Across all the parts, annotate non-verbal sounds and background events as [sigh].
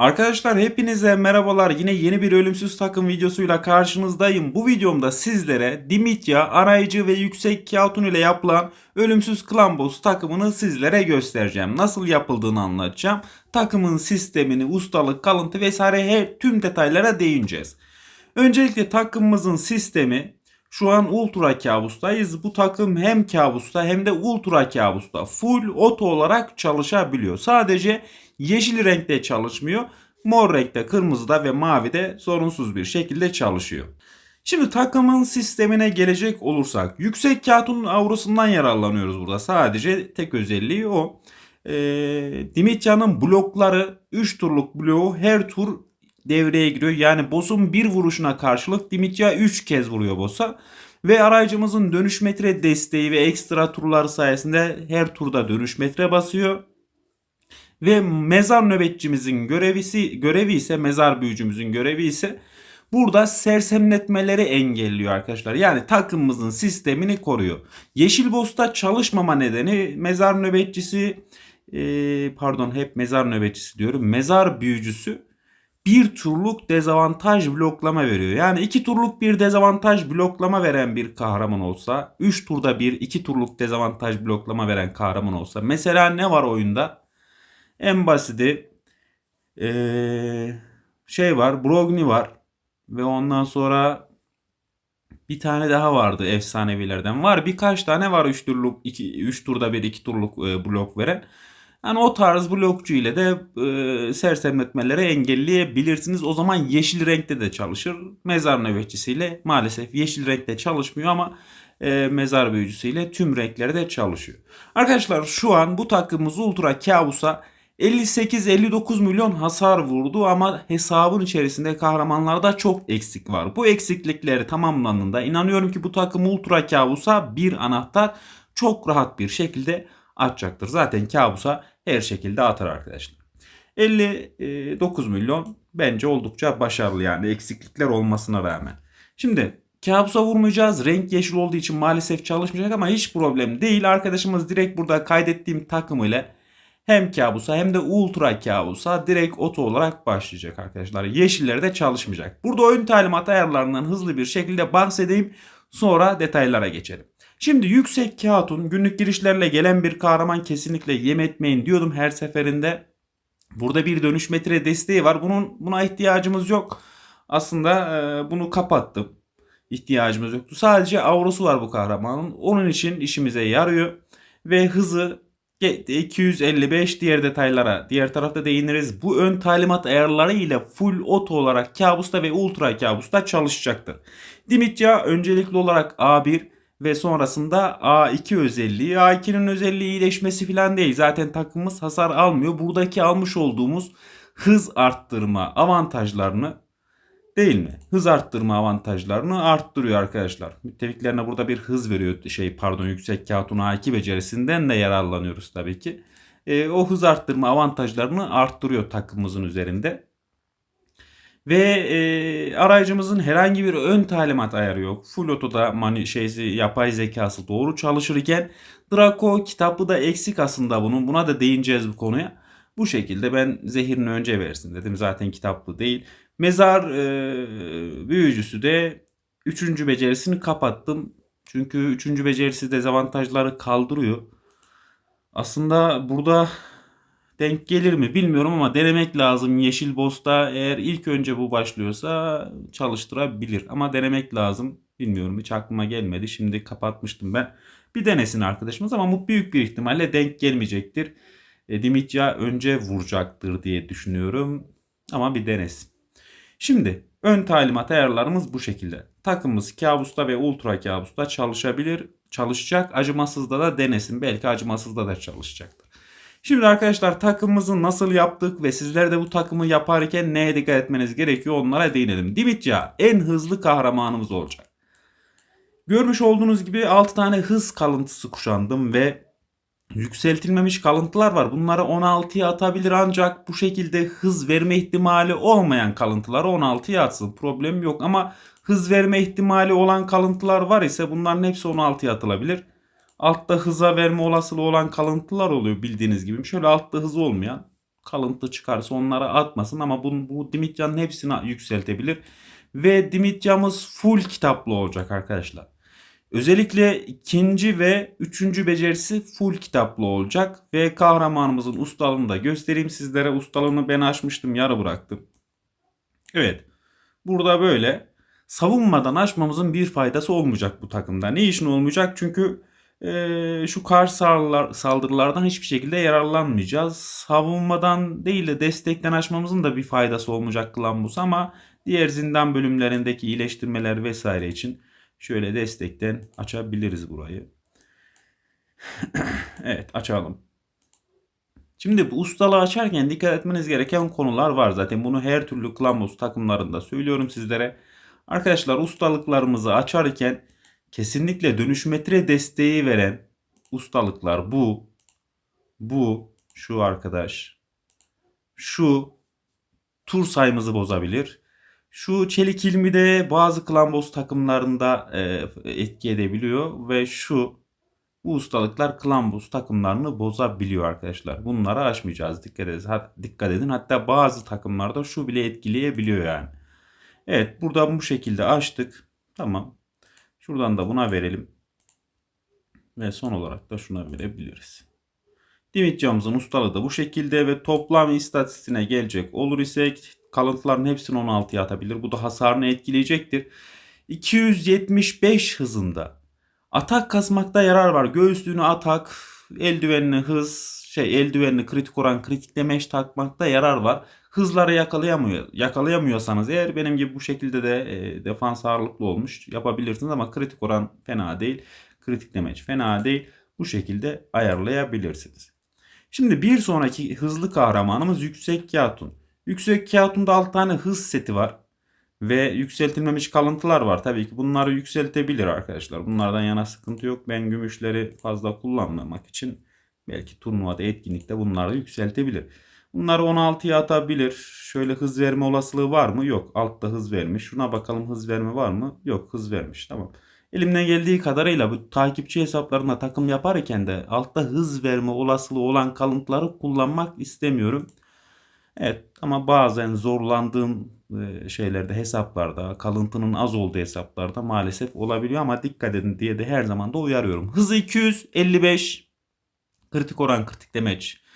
Arkadaşlar hepinize merhabalar. Yine yeni bir ölümsüz takım videosuyla karşınızdayım. Bu videomda sizlere Dimitya, arayıcı ve yüksek kağıtun ile yapılan ölümsüz klan boss takımını sizlere göstereceğim. Nasıl yapıldığını anlatacağım. Takımın sistemini, ustalık, kalıntı vesaire her tüm detaylara değineceğiz. Öncelikle takımımızın sistemi şu an ultra kabustayız. Bu takım hem kabusta hem de ultra kabusta. Full oto olarak çalışabiliyor. Sadece yeşil renkte çalışmıyor. Mor renkte, kırmızıda ve mavide sorunsuz bir şekilde çalışıyor. Şimdi takımın sistemine gelecek olursak yüksek kağıtın avrosundan yararlanıyoruz burada. Sadece tek özelliği o. Ee, Dimitya'nın blokları 3 turluk bloğu her tur devreye giriyor. Yani boss'un bir vuruşuna karşılık Dimitya 3 kez vuruyor boss'a. Ve arayıcımızın dönüş metre desteği ve ekstra turları sayesinde her turda dönüş metre basıyor. Ve mezar nöbetçimizin görevisi, görevi ise mezar büyücümüzün görevi ise burada sersemletmeleri engelliyor arkadaşlar. Yani takımımızın sistemini koruyor. Yeşil Boss'ta çalışmama nedeni mezar nöbetçisi e, pardon hep mezar nöbetçisi diyorum. Mezar büyücüsü bir turluk dezavantaj bloklama veriyor. Yani iki turluk bir dezavantaj bloklama veren bir kahraman olsa, 3 turda bir iki turluk dezavantaj bloklama veren kahraman olsa. Mesela ne var oyunda? En basiti ee, şey var, Brogni var ve ondan sonra bir tane daha vardı efsanevilerden. Var birkaç tane var 3 turluk 2 3 turda bir 2 turluk e, blok veren. Yani o tarz blokçu ile de e, sersemletmeleri engelleyebilirsiniz. O zaman yeşil renkte de çalışır. Mezar nöbetçisiyle maalesef yeşil renkte çalışmıyor ama e, mezar büyücüsüyle tüm renklerde çalışıyor. Arkadaşlar şu an bu takımımız Ultra Kabus'a 58-59 milyon hasar vurdu ama hesabın içerisinde kahramanlarda çok eksik var. Bu eksiklikleri tamamlandığında inanıyorum ki bu takım Ultra Kabus'a bir anahtar çok rahat bir şekilde atacaktır. Zaten kabusa her şekilde atar arkadaşlar. 59 milyon bence oldukça başarılı yani eksiklikler olmasına rağmen. Şimdi kabusa vurmayacağız. Renk yeşil olduğu için maalesef çalışmayacak ama hiç problem değil. Arkadaşımız direkt burada kaydettiğim takım ile hem kabusa hem de ultra kabusa direkt oto olarak başlayacak arkadaşlar. Yeşilleri de çalışmayacak. Burada oyun talimat ayarlarından hızlı bir şekilde bahsedeyim. Sonra detaylara geçelim. Şimdi yüksek kağıtun günlük girişlerle gelen bir kahraman kesinlikle yem etmeyin diyordum her seferinde. Burada bir dönüş metre desteği var. Bunun buna ihtiyacımız yok. Aslında e, bunu kapattım. İhtiyacımız yoktu. Sadece avrosu var bu kahramanın. Onun için işimize yarıyor. Ve hızı 255 diğer detaylara diğer tarafta değiniriz. Bu ön talimat ayarları ile full auto olarak kabusta ve ultra kabusta çalışacaktır. Dimitya öncelikli olarak A1 ve sonrasında A2 özelliği. A2'nin özelliği iyileşmesi falan değil. Zaten takımımız hasar almıyor. Buradaki almış olduğumuz hız arttırma avantajlarını değil mi? Hız arttırma avantajlarını arttırıyor arkadaşlar. Müttefiklerine burada bir hız veriyor. Şey pardon yüksek kağıtun A2 becerisinden de yararlanıyoruz tabii ki. E, o hız arttırma avantajlarını arttırıyor takımımızın üzerinde. Ve e, arayıcımızın herhangi bir ön talimat ayarı yok. Full Auto'da mani şeysi yapay zekası doğru çalışırken Draco kitabı da eksik aslında bunun. Buna da değineceğiz bu konuya. Bu şekilde ben zehirini önce versin dedim. Zaten kitaplı değil. Mezar e, büyücüsü de 3. becerisini kapattım. Çünkü 3. becerisi dezavantajları kaldırıyor. Aslında burada denk gelir mi bilmiyorum ama denemek lazım. Yeşil Boss'ta eğer ilk önce bu başlıyorsa çalıştırabilir. Ama denemek lazım. Bilmiyorum hiç aklıma gelmedi. Şimdi kapatmıştım ben. Bir denesin arkadaşımız ama bu büyük bir ihtimalle denk gelmeyecektir. E, Dimitya önce vuracaktır diye düşünüyorum. Ama bir denesin. Şimdi ön talimat ayarlarımız bu şekilde. Takımımız kabusta ve ultra kabusta çalışabilir. Çalışacak. Acımasızda da denesin. Belki acımasızda da çalışacaktır. Şimdi arkadaşlar takımımızı nasıl yaptık ve sizler de bu takımı yaparken neye dikkat etmeniz gerekiyor onlara değinelim. Dimitya en hızlı kahramanımız olacak. Görmüş olduğunuz gibi 6 tane hız kalıntısı kuşandım ve yükseltilmemiş kalıntılar var. Bunları 16'ya atabilir ancak bu şekilde hız verme ihtimali olmayan kalıntıları 16'ya atsın. Problem yok ama hız verme ihtimali olan kalıntılar var ise bunların hepsi 16'ya atılabilir. Altta hıza verme olasılığı olan kalıntılar oluyor bildiğiniz gibi. Şöyle altta hızı olmayan kalıntı çıkarsa onlara atmasın ama bu, bu Dimitya'nın hepsini yükseltebilir. Ve Dimitya'mız full kitaplı olacak arkadaşlar. Özellikle ikinci ve üçüncü becerisi full kitaplı olacak. Ve kahramanımızın ustalığını da göstereyim sizlere. Ustalığını ben açmıştım yarı bıraktım. Evet. Burada böyle savunmadan açmamızın bir faydası olmayacak bu takımda. Ne işin olmayacak? Çünkü e, şu saldırılar, saldırılardan hiçbir şekilde yararlanmayacağız. Savunmadan değil de destekten açmamızın da bir faydası olmayacak Klambus ama diğer zindan bölümlerindeki iyileştirmeler vesaire için şöyle destekten açabiliriz burayı. [clears throat] evet açalım. Şimdi bu ustalığı açarken dikkat etmeniz gereken konular var. Zaten bunu her türlü Klambus takımlarında söylüyorum sizlere. Arkadaşlar ustalıklarımızı açarken kesinlikle dönüşmetre desteği veren ustalıklar bu, bu, şu arkadaş, şu tur sayımızı bozabilir. Şu çelik ilmi de bazı klambos takımlarında e, etki edebiliyor ve şu bu ustalıklar klambos takımlarını bozabiliyor arkadaşlar. Bunları aşmayacağız. Dikkat edin. Dikkat edin. Hatta bazı takımlarda şu bile etkileyebiliyor yani. Evet buradan bu şekilde açtık. Tamam. Şuradan da buna verelim. Ve son olarak da şuna verebiliriz. Dimityamızın ustalığı da bu şekilde ve toplam istatistiğine gelecek olur isek kalıntıların hepsini 16'ya atabilir. Bu da hasarını etkileyecektir. 275 hızında. Atak kasmakta yarar var. Göğüslüğünü atak, eldivenini hız, şey eldivenini kritik oran kritik demeç takmakta yarar var. Hızları yakalayamıyor. Yakalayamıyorsanız eğer benim gibi bu şekilde de e, defans ağırlıklı olmuş yapabilirsiniz ama kritik oran fena değil. Kritik demeç fena değil. Bu şekilde ayarlayabilirsiniz. Şimdi bir sonraki hızlı kahramanımız Yüksek Kağıtun. Yüksek Kağıtun'da 6 tane hız seti var. Ve yükseltilmemiş kalıntılar var. Tabii ki bunları yükseltebilir arkadaşlar. Bunlardan yana sıkıntı yok. Ben gümüşleri fazla kullanmamak için belki turnuvada etkinlikte bunları yükseltebilir. Bunları 16'ya atabilir. Şöyle hız verme olasılığı var mı? Yok. Altta hız vermiş. Şuna bakalım hız verme var mı? Yok hız vermiş. Tamam. Elimden geldiği kadarıyla bu takipçi hesaplarına takım yaparken de altta hız verme olasılığı olan kalıntıları kullanmak istemiyorum. Evet ama bazen zorlandığım e, şeylerde hesaplarda kalıntının az olduğu hesaplarda maalesef olabiliyor ama dikkat edin diye de her zaman da uyarıyorum. Hızı 255 kritik oran kritik demeç.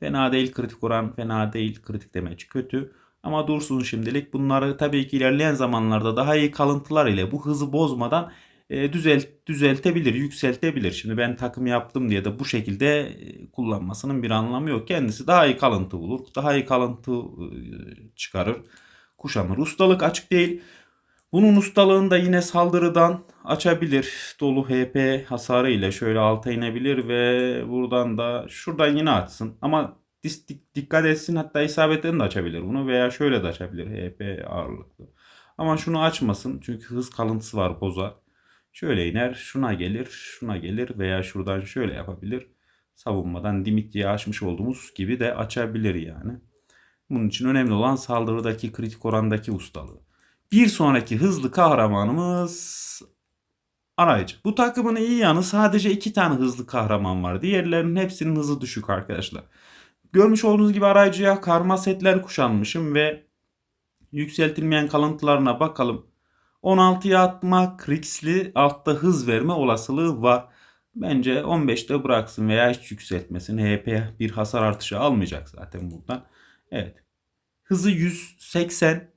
Fena değil kritik oran fena değil kritik demeç kötü. Ama dursun şimdilik bunları tabii ki ilerleyen zamanlarda daha iyi kalıntılar ile bu hızı bozmadan e, düzelt, düzeltebilir, yükseltebilir. Şimdi ben takım yaptım diye de bu şekilde e, kullanmasının bir anlamı yok. Kendisi daha iyi kalıntı bulur, daha iyi kalıntı e, çıkarır, kuşanır. Ustalık açık değil. Bunun ustalığını da yine saldırıdan açabilir. Dolu HP hasarı ile şöyle alta inebilir ve buradan da şuradan yine açsın. Ama dikkat etsin hatta isabetten de açabilir bunu veya şöyle de açabilir HP ağırlıklı. Ama şunu açmasın çünkü hız kalıntısı var bozar. Şöyle iner, şuna gelir, şuna gelir veya şuradan şöyle yapabilir. Savunmadan Dimitri'yi açmış olduğumuz gibi de açabilir yani. Bunun için önemli olan saldırıdaki kritik orandaki ustalığı. Bir sonraki hızlı kahramanımız arayıcı. Bu takımın iyi yanı sadece iki tane hızlı kahraman var. Diğerlerinin hepsinin hızı düşük arkadaşlar. Görmüş olduğunuz gibi arayıcıya karma setler kuşanmışım ve yükseltilmeyen kalıntılarına bakalım. 16'ya atma Krix'li altta hız verme olasılığı var. Bence 15'te bıraksın veya hiç yükseltmesin. HP bir hasar artışı almayacak zaten buradan. Evet. Hızı 180.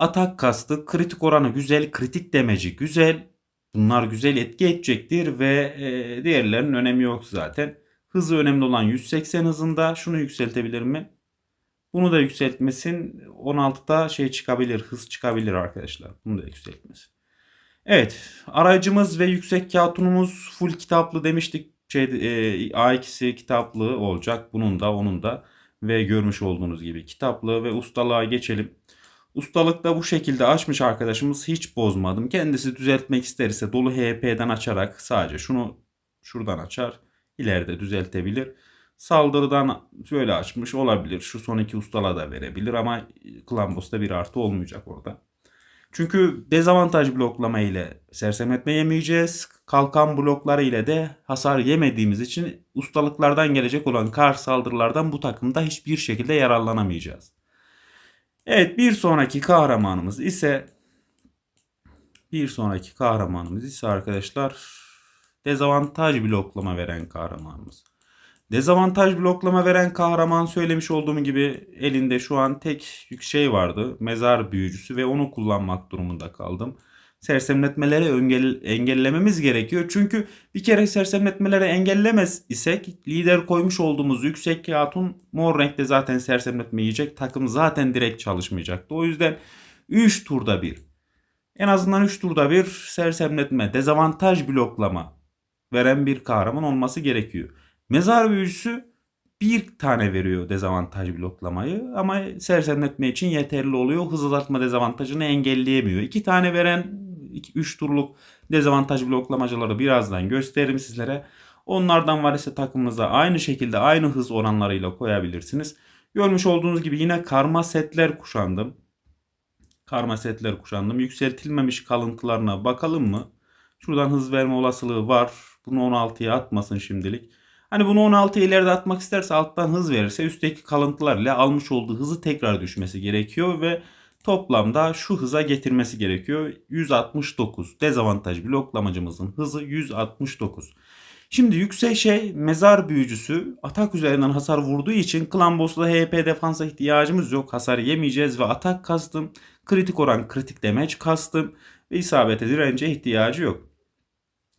Atak kastı. Kritik oranı güzel. Kritik demeci güzel. Bunlar güzel etki edecektir ve e, diğerlerinin önemi yok zaten. Hızı önemli olan 180 hızında. Şunu yükseltebilir mi? Bunu da yükseltmesin. 16'da şey çıkabilir, hız çıkabilir arkadaşlar. Bunu da yükseltmesin. Evet, aracımız ve yüksek kağıtunumuz full kitaplı demiştik. Şey, e, A2'si kitaplı olacak. Bunun da onun da ve görmüş olduğunuz gibi kitaplı ve ustalığa geçelim. Ustalık da bu şekilde açmış arkadaşımız hiç bozmadım. Kendisi düzeltmek isterse dolu HP'den açarak sadece şunu şuradan açar. ileride düzeltebilir. Saldırıdan şöyle açmış olabilir. Şu son iki ustala da verebilir ama Klambos'ta bir artı olmayacak orada. Çünkü dezavantaj bloklama ile sersemletme yemeyeceğiz. Kalkan blokları ile de hasar yemediğimiz için ustalıklardan gelecek olan kar saldırılardan bu takımda hiçbir şekilde yararlanamayacağız. Evet bir sonraki kahramanımız ise bir sonraki kahramanımız ise arkadaşlar dezavantaj bloklama veren kahramanımız. Dezavantaj bloklama veren kahraman söylemiş olduğum gibi elinde şu an tek şey vardı. Mezar büyücüsü ve onu kullanmak durumunda kaldım. Sersemletmeleri engel, engellememiz gerekiyor. Çünkü bir kere sersemletmeleri engellemez isek lider koymuş olduğumuz yüksek hatun mor renkte zaten sersemletme yiyecek. Takım zaten direkt çalışmayacaktı. O yüzden 3 turda bir en azından 3 turda bir sersemletme, dezavantaj bloklama veren bir kahraman olması gerekiyor. Mezar büyücüsü bir tane veriyor dezavantaj bloklamayı ama sersemletme için yeterli oluyor. Hız azaltma dezavantajını engelleyemiyor. İki tane veren 3 turluk dezavantaj bloklamacıları birazdan gösteririm sizlere. Onlardan var ise takımınıza aynı şekilde aynı hız oranlarıyla koyabilirsiniz. Görmüş olduğunuz gibi yine karma setler kuşandım. Karma setler kuşandım. Yükseltilmemiş kalıntılarına bakalım mı? Şuradan hız verme olasılığı var. Bunu 16'ya atmasın şimdilik. Hani bunu 16 ileride atmak isterse alttan hız verirse üstteki kalıntılar ile almış olduğu hızı tekrar düşmesi gerekiyor ve toplamda şu hıza getirmesi gerekiyor. 169. Dezavantaj bloklamacımızın hızı 169. Şimdi yüksek şey mezar büyücüsü atak üzerinden hasar vurduğu için klan boss'da HP defansa ihtiyacımız yok. Hasar yemeyeceğiz ve atak kastım. Kritik oran kritik damage kastım. Ve isabete dirence ihtiyacı yok.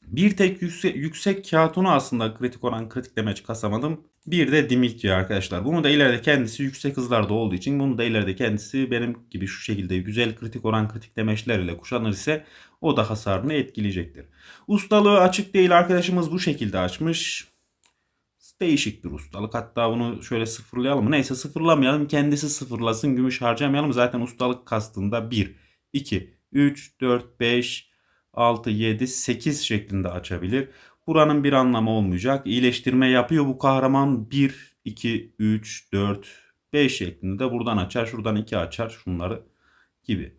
Bir tek yüksek, yüksek kağıtunu aslında kritik oran kritik damage kasamadım. Bir de Dimitri arkadaşlar. Bunu da ileride kendisi yüksek hızlarda olduğu için bunu da ileride kendisi benim gibi şu şekilde güzel kritik oran kritik demeçler ile kuşanır ise o da hasarını etkileyecektir. Ustalığı açık değil arkadaşımız bu şekilde açmış. Değişik bir ustalık. Hatta bunu şöyle sıfırlayalım. Neyse sıfırlamayalım. Kendisi sıfırlasın. Gümüş harcamayalım. Zaten ustalık kastında 1, 2, 3, 4, 5, 6, 7, 8 şeklinde açabilir. Buranın bir anlamı olmayacak. İyileştirme yapıyor bu kahraman. 1, 2, 3, 4, 5 şeklinde de buradan açar. Şuradan 2 açar. Şunları gibi.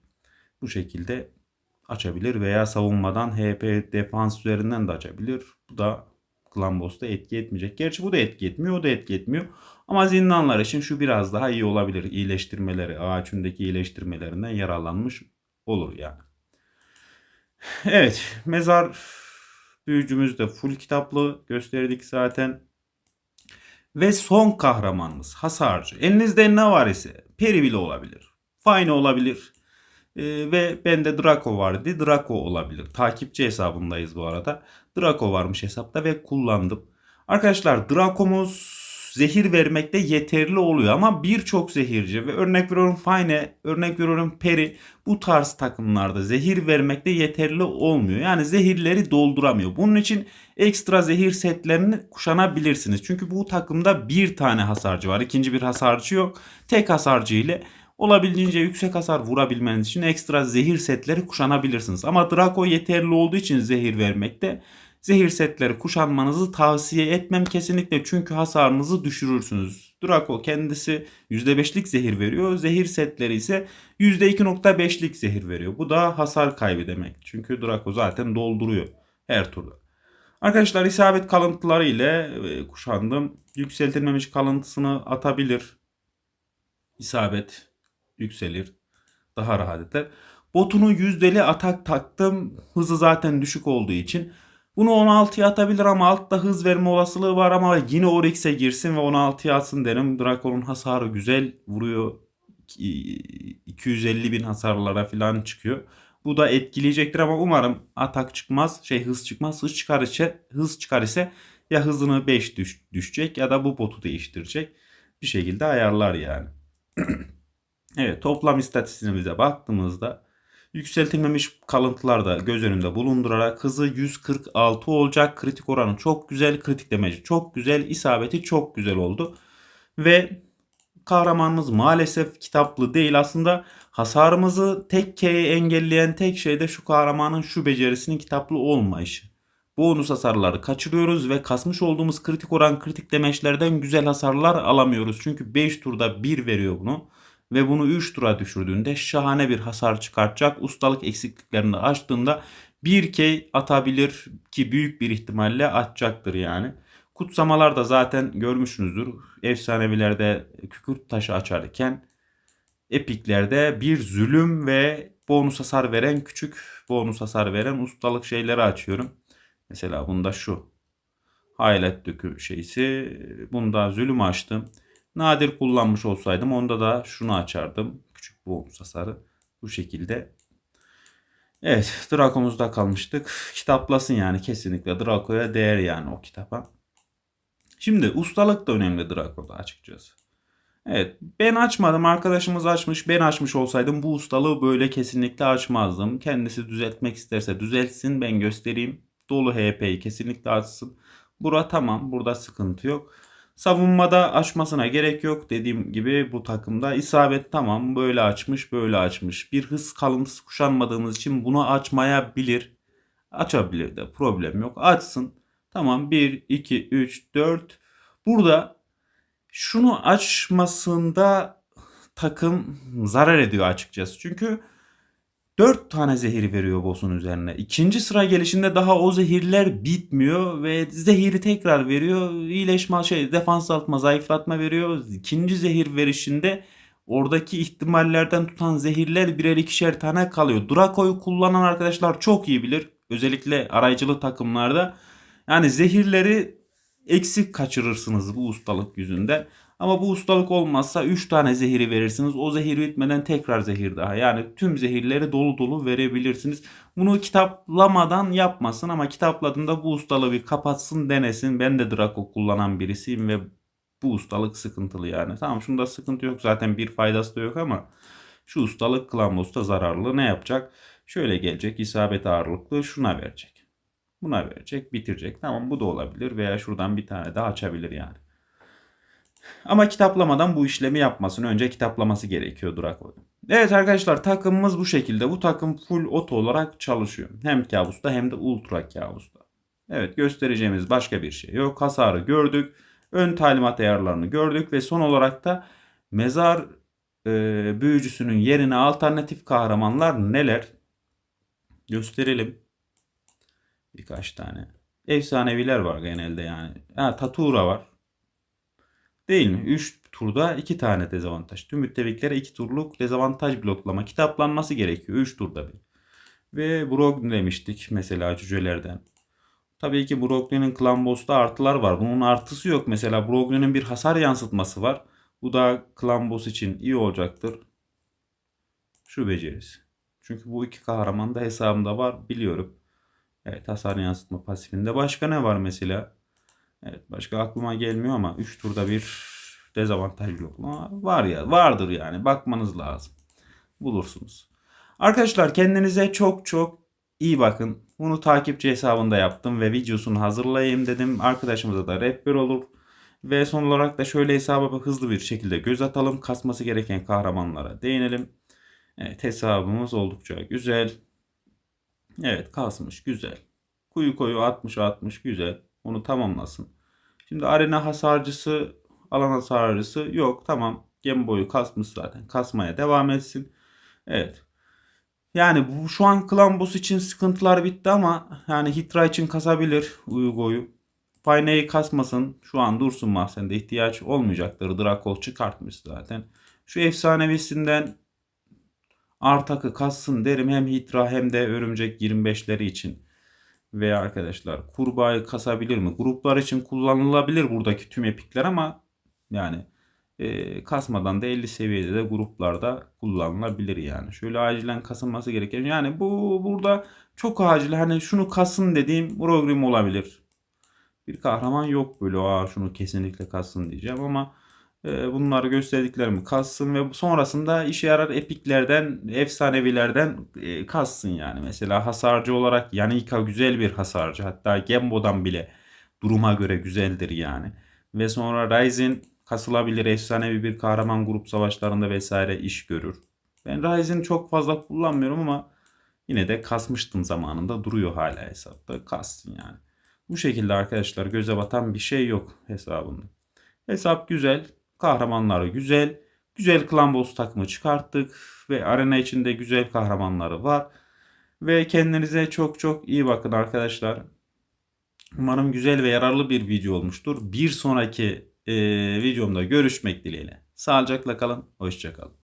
Bu şekilde açabilir veya savunmadan HP defans üzerinden de açabilir. Bu da Clan Boss'ta etki etmeyecek. Gerçi bu da etki etmiyor, o da etki etmiyor. Ama zindanlar için şu biraz daha iyi olabilir. İyileştirmeleri, ağaç ündeki iyileştirmelerinden yararlanmış olur yani. Evet, mezar büyücümüz de full kitaplı gösterdik zaten. Ve son kahramanımız hasarcı. Elinizde ne var ise peri bile olabilir. Fine olabilir. Ee, ve bende Draco vardı. Draco olabilir. Takipçi hesabındayız bu arada. Draco varmış hesapta ve kullandım. Arkadaşlar Draco'muz zehir vermekte yeterli oluyor ama birçok zehirci ve örnek veriyorum Fine, örnek veriyorum Peri bu tarz takımlarda zehir vermekte yeterli olmuyor. Yani zehirleri dolduramıyor. Bunun için ekstra zehir setlerini kuşanabilirsiniz. Çünkü bu takımda bir tane hasarcı var. ikinci bir hasarcı yok. Tek hasarcı ile olabildiğince yüksek hasar vurabilmeniz için ekstra zehir setleri kuşanabilirsiniz. Ama Draco yeterli olduğu için zehir vermekte zehir setleri kuşanmanızı tavsiye etmem kesinlikle çünkü hasarınızı düşürürsünüz. Draco kendisi %5'lik zehir veriyor. Zehir setleri ise %2.5'lik zehir veriyor. Bu da hasar kaybı demek. Çünkü Draco zaten dolduruyor her turda. Arkadaşlar isabet kalıntıları ile e, kuşandım. Yükseltilmemiş kalıntısını atabilir. İsabet yükselir. Daha rahat eder. Botunu yüzdeli atak taktım. Hızı zaten düşük olduğu için. Bunu 16'ya atabilir ama altta hız verme olasılığı var ama yine Oryx'e girsin ve 16'ya atsın derim. Draco'nun hasarı güzel vuruyor. 250 bin hasarlara falan çıkıyor. Bu da etkileyecektir ama umarım atak çıkmaz, şey hız çıkmaz. Hız çıkar ise, hız çıkar ise ya hızını 5 düş, düşecek ya da bu botu değiştirecek. Bir şekilde ayarlar yani. [clears throat] evet toplam istatistiğimize baktığımızda Yükseltilmemiş kalıntılar da göz önünde bulundurarak hızı 146 olacak. Kritik oranı çok güzel. Kritik demeci çok güzel. isabeti çok güzel oldu. Ve kahramanımız maalesef kitaplı değil. Aslında hasarımızı tek K'ye engelleyen tek şey de şu kahramanın şu becerisinin kitaplı olmayışı. Bonus hasarları kaçırıyoruz ve kasmış olduğumuz kritik oran kritik demeçlerden güzel hasarlar alamıyoruz. Çünkü 5 turda 1 veriyor bunu. Ve bunu 3 tura düşürdüğünde şahane bir hasar çıkartacak. Ustalık eksikliklerini açtığında 1K atabilir ki büyük bir ihtimalle atacaktır yani. Kutsamalar da zaten görmüşsünüzdür. Efsanevilerde kükürt taşı açarken epiklerde bir zulüm ve bonus hasar veren küçük bonus hasar veren ustalık şeyleri açıyorum. Mesela bunda şu. Hayalet dökü şeysi. Bunda zulüm açtım. Nadir kullanmış olsaydım onda da şunu açardım. Küçük bonus hasarı. Bu şekilde. Evet Draco'muzda kalmıştık. Kitaplasın yani kesinlikle. Draco'ya değer yani o kitaba. Şimdi ustalık da önemli Draco'da açıkçası. Evet ben açmadım arkadaşımız açmış ben açmış olsaydım bu ustalığı böyle kesinlikle açmazdım. Kendisi düzeltmek isterse düzeltsin ben göstereyim. Dolu HP'yi kesinlikle açsın. Bura tamam burada sıkıntı yok. Savunmada açmasına gerek yok. Dediğim gibi bu takımda isabet tamam böyle açmış böyle açmış. Bir hız kalıntısı kuşanmadığımız için bunu açmayabilir. Açabilir de problem yok. Açsın. Tamam 1, 2, 3, 4. Burada şunu açmasında takım zarar ediyor açıkçası. Çünkü 4 tane zehir veriyor boss'un üzerine. İkinci sıra gelişinde daha o zehirler bitmiyor ve zehiri tekrar veriyor. İyileşme şey defans altma zayıflatma veriyor. İkinci zehir verişinde oradaki ihtimallerden tutan zehirler birer ikişer tane kalıyor. Draco'yu kullanan arkadaşlar çok iyi bilir. Özellikle arayıcılı takımlarda. Yani zehirleri eksik kaçırırsınız bu ustalık yüzünden. Ama bu ustalık olmazsa 3 tane zehiri verirsiniz. O zehir bitmeden tekrar zehir daha. Yani tüm zehirleri dolu dolu verebilirsiniz. Bunu kitaplamadan yapmasın ama kitapladığında bu ustalığı bir kapatsın denesin. Ben de Draco kullanan birisiyim ve bu ustalık sıkıntılı yani. Tamam şunda sıkıntı yok zaten bir faydası da yok ama şu ustalık Klambos'ta zararlı ne yapacak? Şöyle gelecek isabet ağırlıklı şuna verecek. Buna verecek, bitirecek. Tamam bu da olabilir veya şuradan bir tane daha açabilir yani. Ama kitaplamadan bu işlemi yapmasın. Önce kitaplaması gerekiyor Draco'nun. Evet arkadaşlar takımımız bu şekilde. Bu takım full oto olarak çalışıyor. Hem kabusta hem de ultra kabusta. Evet göstereceğimiz başka bir şey yok. Hasarı gördük. Ön talimat ayarlarını gördük ve son olarak da mezar e, büyücüsünün yerine alternatif kahramanlar neler? Gösterelim. Birkaç tane. Efsaneviler var genelde yani. Ha, Tatura var. Değil mi? 3 turda 2 tane dezavantaj. Tüm müttefiklere 2 turluk dezavantaj bloklama kitaplanması gerekiyor. 3 turda bir. Ve Brogni demiştik mesela cücelerden. Tabii ki Brogni'nin Clan Boss'ta artılar var. Bunun artısı yok. Mesela Brogni'nin bir hasar yansıtması var. Bu da Clan Boss için iyi olacaktır. Şu becerisi. Çünkü bu iki kahraman da hesabımda var biliyorum. Evet hasar yansıtma pasifinde. Başka ne var mesela? Evet başka aklıma gelmiyor ama 3 turda bir dezavantaj yok? Var ya vardır yani bakmanız lazım. Bulursunuz. Arkadaşlar kendinize çok çok iyi bakın. Bunu takipçi hesabında yaptım ve videosunu hazırlayayım dedim. Arkadaşımıza da rehber olur. Ve son olarak da şöyle hesaba hızlı bir şekilde göz atalım. Kasması gereken kahramanlara değinelim. Evet hesabımız oldukça güzel. Evet kasmış güzel. Kuyu koyu 60 60 güzel. Onu tamamlasın. Şimdi arena hasarcısı, alan hasarcısı yok. Tamam. Gem boyu kasmış zaten. Kasmaya devam etsin. Evet. Yani bu şu an klan boss için sıkıntılar bitti ama yani Hitra için kasabilir Uygo'yu. Payne'yi kasmasın. Şu an dursun mahzende ihtiyaç olmayacaktır. Draco çıkartmış zaten. Şu efsanevisinden Artak'ı kassın derim hem Hitra hem de Örümcek 25'leri için. Ve arkadaşlar kurbağayı kasabilir mi? Gruplar için kullanılabilir buradaki tüm epikler ama yani e, kasmadan da 50 seviyede de gruplarda kullanılabilir yani. Şöyle acilen kasılması gereken yani bu burada çok acil hani şunu kasın dediğim program olabilir. Bir kahraman yok böyle aa şunu kesinlikle kasın diyeceğim ama bunları gösterdiklerimi kassın ve sonrasında işe yarar epiklerden, efsanevilerden e, kassın yani. Mesela hasarcı olarak Yanika güzel bir hasarcı. Hatta Gembo'dan bile duruma göre güzeldir yani. Ve sonra Ryzen kasılabilir efsanevi bir kahraman grup savaşlarında vesaire iş görür. Ben Ryzen'i çok fazla kullanmıyorum ama yine de kasmıştım zamanında duruyor hala hesapta. Kastın yani. Bu şekilde arkadaşlar göze batan bir şey yok hesabında. Hesap güzel. Kahramanları güzel. güzel klan boss takımı çıkarttık ve arena içinde güzel kahramanları var. Ve kendinize çok çok iyi bakın arkadaşlar. Umarım güzel ve yararlı bir video olmuştur. Bir sonraki e, videomda görüşmek dileğiyle. Sağlıcakla kalın, hoşçakalın.